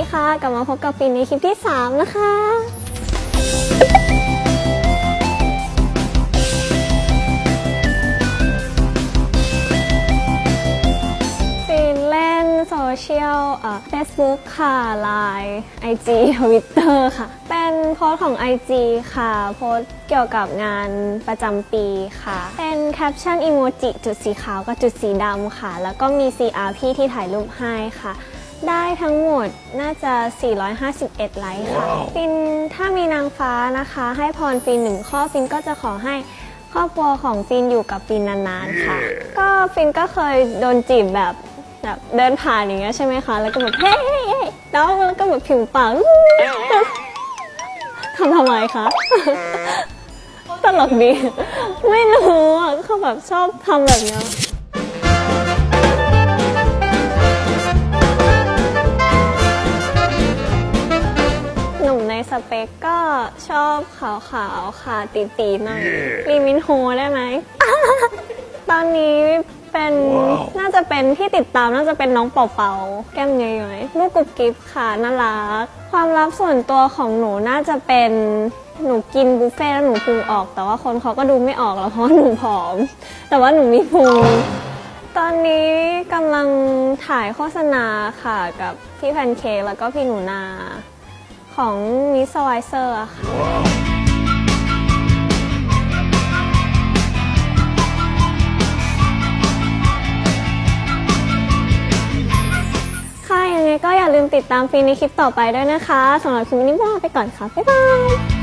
กลับมาพบกับฟินในคลิปที่ 3 นะคะฟินเล่นโซเชียลเอ่อ Facebook ค่ะ Line IG Twitter ค่ะ เป็นโพสต์ของ IG ค่ะ โพสเกี่ยวกับงานประจำปีค่ะ เป็นแคปชั่นอีโมจิจุดสีขาวกับจุดสีดำค่ะ แล้วก็มี CR พี่ที่ถ่ายรูปให้ค่ะ ได้ทั้งหมดน่าจะ 451 ไลค์ค่ะ ฟินถ้ามีนางฟ้านะคะ ให้พรฟินหนึ่งข้อฟินก็จะขอให้ครอบครัวของฟินอยู่กับฟินนานๆค่ะ ก็ฟินก็เคยโดนจีบแบบแบบเดินผ่านอย่างเงี้ยใช่ไหมคะ แล้วก็แบบเฮ้ยเฮ้ยเฮ้ยแล้วแล้วก็แบบผิวปากทำทำไมคะ ตลกดี ไม่รู้อะเขาแบบชอบทำแบบเนี้ย เปกก็ชอบขาวๆค่ะตีตีๆหน่อยลีมินโฮได้ไหม ตอนนี้เป็นน่าจะเป็นที่ติดตามน่าจะเป็นน้องเป่าเป่าๆแก้มเยอยๆลูกกุบกิฟค่ะน่ารัก ความลับส่วนตัวของหนูน่าจะเป็นหนูกินบุฟเฟ่ต์แล้วหนูพุงออก แต่ว่าคนเขาก็ดูไม่ออกแล้วเพราะว่าหนูผอม แต่ว่าหนูมีพุงตอนนี้กำลังถ่ายโฆษณาค่ะกับพี่แพนเค้กแล้วก็พี่หนูนา ของมิสไวเซอร์ค่ะค่ะยังไงก็อย่าลืมติดตามฟีนในคลิปต่อไปด้วยนะคะสำหรับคลิปนี้ลาไปก่อนค่ะ บ๊ายบาย